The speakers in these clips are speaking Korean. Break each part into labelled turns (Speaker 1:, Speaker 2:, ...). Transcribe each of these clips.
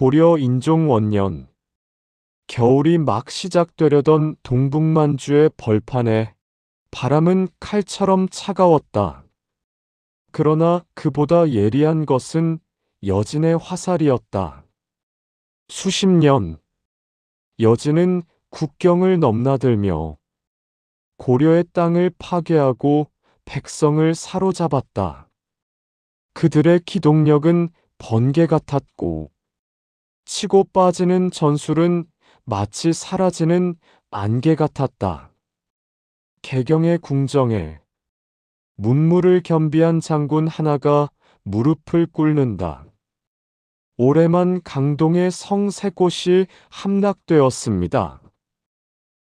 Speaker 1: 고려 인종 원년 겨울이 막 시작되려던 동북만주의 벌판에 바람은 칼처럼 차가웠다. 그러나 그보다 예리한 것은 여진의 화살이었다. 수십 년 여진은 국경을 넘나들며 고려의 땅을 파괴하고 백성을 사로잡았다. 그들의 기동력은 번개 같았고 치고 빠지는 전술은 마치 사라지는 안개 같았다. 개경의 궁정에 문무를 겸비한 장군 하나가 무릎을 꿇는다. 올해만 강동의 성 세 곳이 함락되었습니다.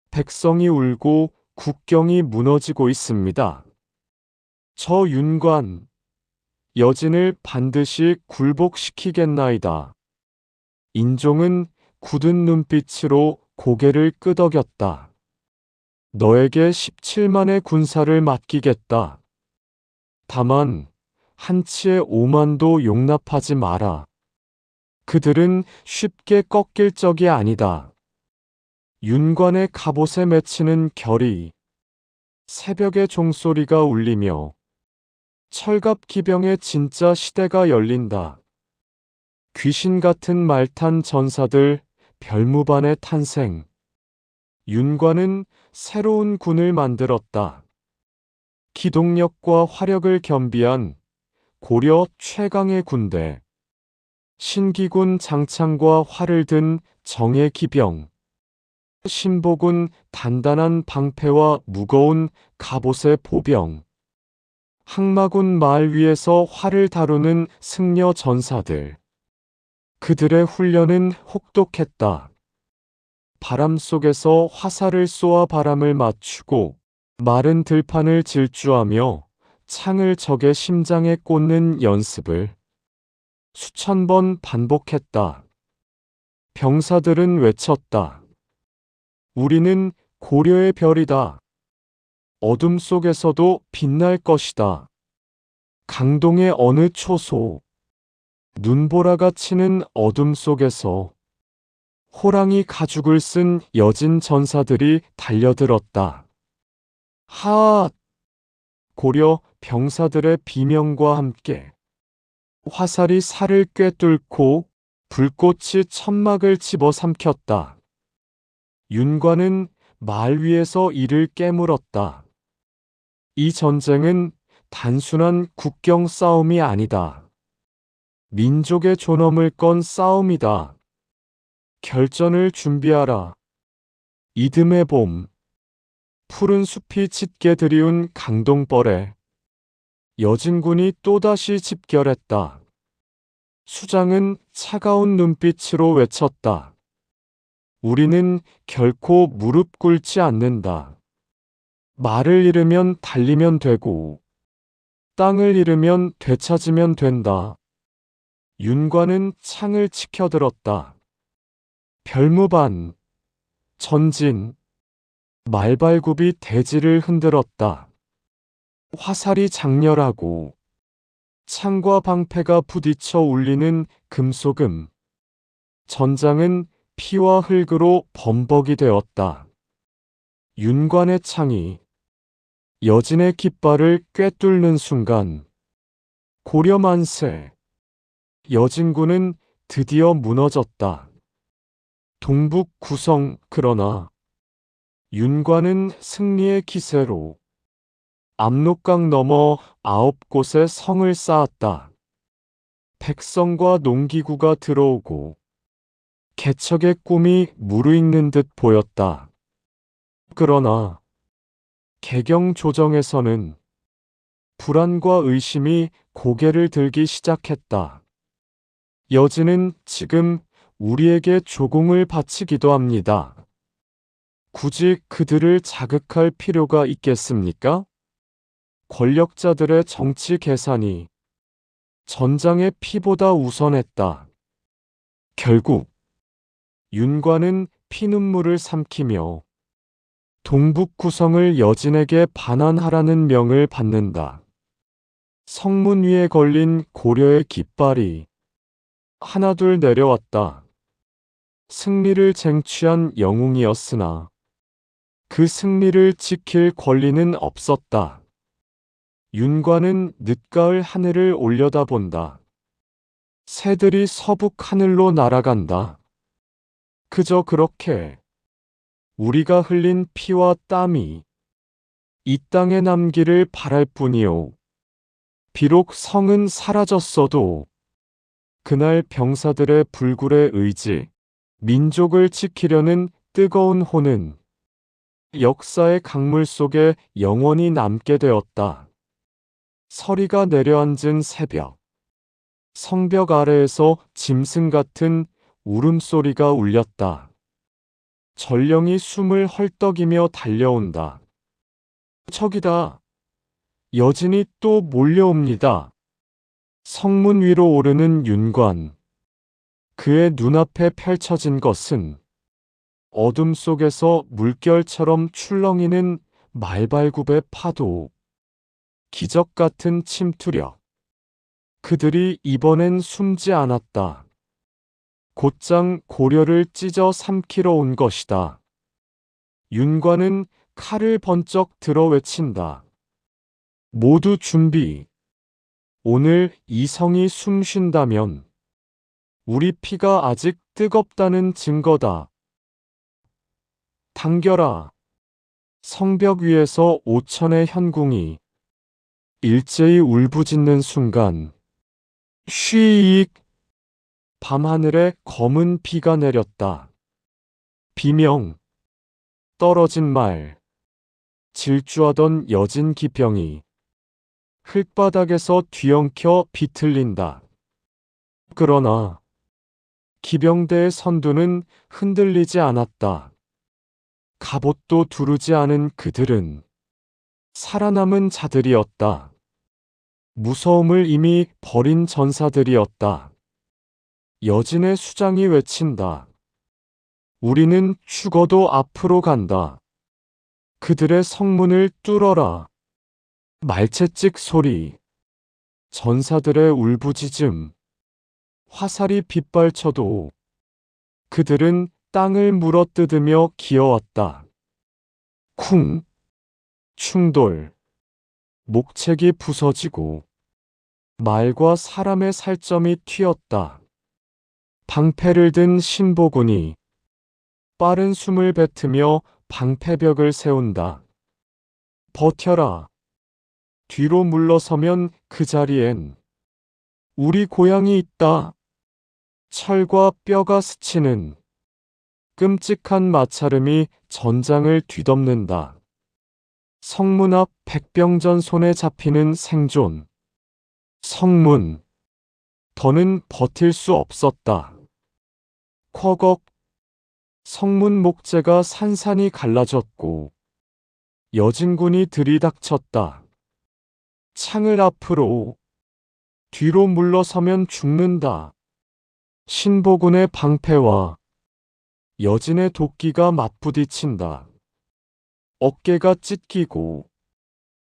Speaker 1: 백성이 울고 국경이 무너지고 있습니다. 저 윤관, 여진을 반드시 굴복시키겠나이다. 인종은 굳은 눈빛으로 고개를 끄덕였다. 너에게 17만의 군사를 맡기겠다. 다만 한치의 오만도 용납하지 마라. 그들은 쉽게 꺾일 적이 아니다. 윤관의 갑옷에 맺히는 결이 새벽의 종소리가 울리며 철갑 기병의 진짜 시대가 열린다. 귀신 같은 말탄 전사들 별무반의 탄생. 윤관은 새로운 군을 만들었다. 기동력과 화력을 겸비한 고려 최강의 군대. 신기군 장창과 활을 든 정예 기병. 신복은 단단한 방패와 무거운 갑옷의 보병. 항마군 마을 위에서 활을 다루는 승려 전사들. 그들의 훈련은 혹독했다. 바람 속에서 화살을 쏘아 바람을 맞추고 마른 들판을 질주하며 창을 적의 심장에 꽂는 연습을 수천 번 반복했다. 병사들은 외쳤다. 우리는 고려의 별이다. 어둠 속에서도 빛날 것이다. 강동의 어느 초소, 눈보라가 치는 어둠 속에서 호랑이 가죽을 쓴 여진 전사들이 달려들었다. 하! 고려 병사들의 비명과 함께 화살이 살을 꿰뚫고 불꽃이 천막을 집어삼켰다. 윤관은 말 위에서 이를 깨물었다. 이 전쟁은 단순한 국경 싸움이 아니다. 민족의 존엄을 건 싸움이다. 결전을 준비하라. 이듬해 봄, 푸른 숲이 짙게 드리운 강동벌에 여진군이 또다시 집결했다. 수장은 차가운 눈빛으로 외쳤다. 우리는 결코 무릎 꿇지 않는다. 말을 잃으면 달리면 되고, 땅을 잃으면 되찾으면 된다. 윤관은 창을 치켜들었다. 별무반, 전진, 말발굽이 대지를 흔들었다. 화살이 장렬하고 창과 방패가 부딪혀 울리는 금속음. 전장은 피와 흙으로 범벅이 되었다. 윤관의 창이 여진의 깃발을 꿰뚫는 순간 고려만세 여진군은 드디어 무너졌다. 동북 구성 그러나 윤관은 승리의 기세로 압록강 넘어 아홉 곳의 성을 쌓았다. 백성과 농기구가 들어오고 개척의 꿈이 무르익는 듯 보였다. 그러나 개경 조정에서는 불안과 의심이 고개를 들기 시작했다. 여진은 지금 우리에게 조공을 바치기도 합니다. 굳이 그들을 자극할 필요가 있겠습니까? 권력자들의 정치 계산이 전장의 피보다 우선했다. 결국 윤관은 피눈물을 삼키며 동북 구성을 여진에게 반환하라는 명을 받는다. 성문 위에 걸린 고려의 깃발이 하나둘 내려왔다. 승리를 쟁취한 영웅이었으나 그 승리를 지킬 권리는 없었다. 윤관은 늦가을 하늘을 올려다본다. 새들이 서북 하늘로 날아간다. 그저 그렇게 우리가 흘린 피와 땀이 이 땅에 남기를 바랄 뿐이요. 비록 성은 사라졌어도 그날 병사들의 불굴의 의지, 민족을 지키려는 뜨거운 혼은 역사의 강물 속에 영원히 남게 되었다. 서리가 내려앉은 새벽. 성벽 아래에서 짐승 같은 울음소리가 울렸다. 전령이 숨을 헐떡이며 달려온다. 저기다. 여진이 또 몰려옵니다. 성문 위로 오르는 윤관. 그의 눈앞에 펼쳐진 것은 어둠 속에서 물결처럼 출렁이는 말발굽의 파도. 기적 같은 침투력. 그들이 이번엔 숨지 않았다. 곧장 고려를 찢어 삼키러 온 것이다. 윤관은 칼을 번쩍 들어 외친다. 모두 준비. 오늘 이 성이 숨 쉰다면 우리 피가 아직 뜨겁다는 증거다. 당겨라. 성벽 위에서 오천의 현궁이 일제히 울부짖는 순간 쉬익 밤하늘에 검은 비가 내렸다. 비명 떨어진 말 질주하던 여진 기병이 흙바닥에서 뒤엉켜 비틀린다. 그러나 기병대의 선두는 흔들리지 않았다. 갑옷도 두르지 않은 그들은 살아남은 자들이었다. 무서움을 이미 버린 전사들이었다. 여진의 수장이 외친다. 우리는 죽어도 앞으로 간다. 그들의 성문을 뚫어라. 말채찍 소리. 전사들의 울부짖음. 화살이 빗발쳐도 그들은 땅을 물어뜯으며 기어왔다. 쿵. 충돌. 목책이 부서지고 말과 사람의 살점이 튀었다. 방패를 든 신보군이 빠른 숨을 뱉으며 방패벽을 세운다. 버텨라. 뒤로 물러서면 그 자리엔 우리 고향이 있다. 철과 뼈가 스치는 끔찍한 마찰음이 전장을 뒤덮는다. 성문 앞 백병전 손에 잡히는 생존. 성문. 더는 버틸 수 없었다. 쿼걱. 성문 목재가 산산이 갈라졌고 여진군이 들이닥쳤다. 창을 앞으로 뒤로 물러서면 죽는다. 신보군의 방패와 여진의 도끼가 맞부딪힌다. 어깨가 찢기고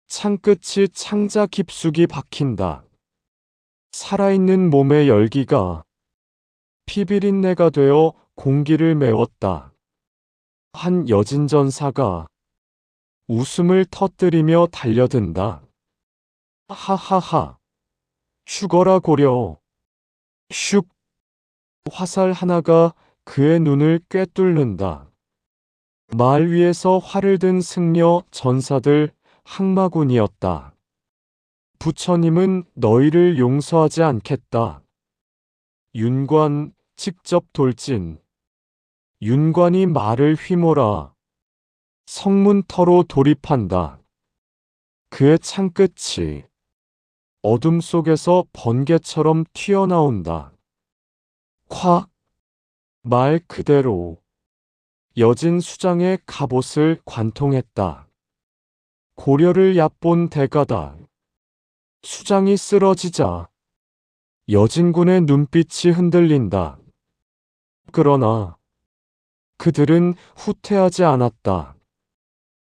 Speaker 1: 창끝이 창자 깊숙이 박힌다. 살아있는 몸의 열기가 피비린내가 되어 공기를 메웠다. 한 여진 전사가 웃음을 터뜨리며 달려든다. 하하하. 죽어라 고려. 슉. 화살 하나가 그의 눈을 꿰뚫는다. 말 위에서 활을 든 승려 전사들 항마군이었다. 부처님은 너희를 용서하지 않겠다. 윤관 직접 돌진. 윤관이 말을 휘몰아 성문터로 돌입한다. 그의 창끝이 어둠 속에서 번개처럼 튀어나온다. 콱! 말 그대로 여진 수장의 갑옷을 관통했다. 고려를 얕본 대가다. 수장이 쓰러지자 여진군의 눈빛이 흔들린다. 그러나 그들은 후퇴하지 않았다.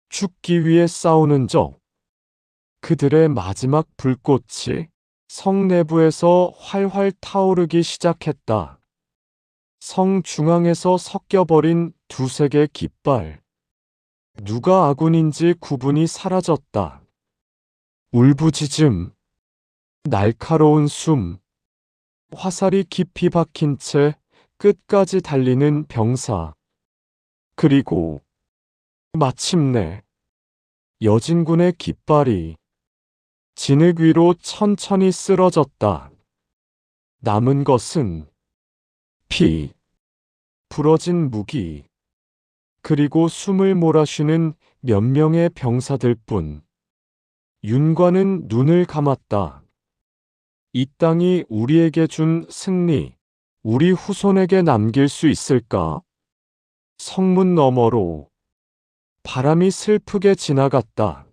Speaker 1: 죽기 위해 싸우는 적. 그들의 마지막 불꽃이 성 내부에서 활활 타오르기 시작했다. 성 중앙에서 섞여버린 두세 개 깃발. 누가 아군인지 구분이 사라졌다. 울부짖음, 날카로운 숨, 화살이 깊이 박힌 채 끝까지 달리는 병사. 그리고 마침내 여진군의 깃발이 진흙 위로 천천히 쓰러졌다. 남은 것은 피, 부러진 무기, 그리고 숨을 몰아쉬는 몇 명의 병사들 뿐. 윤관은 눈을 감았다. 이 땅이 우리에게 준 승리, 우리 후손에게 남길 수 있을까? 성문 너머로 바람이 슬프게 지나갔다.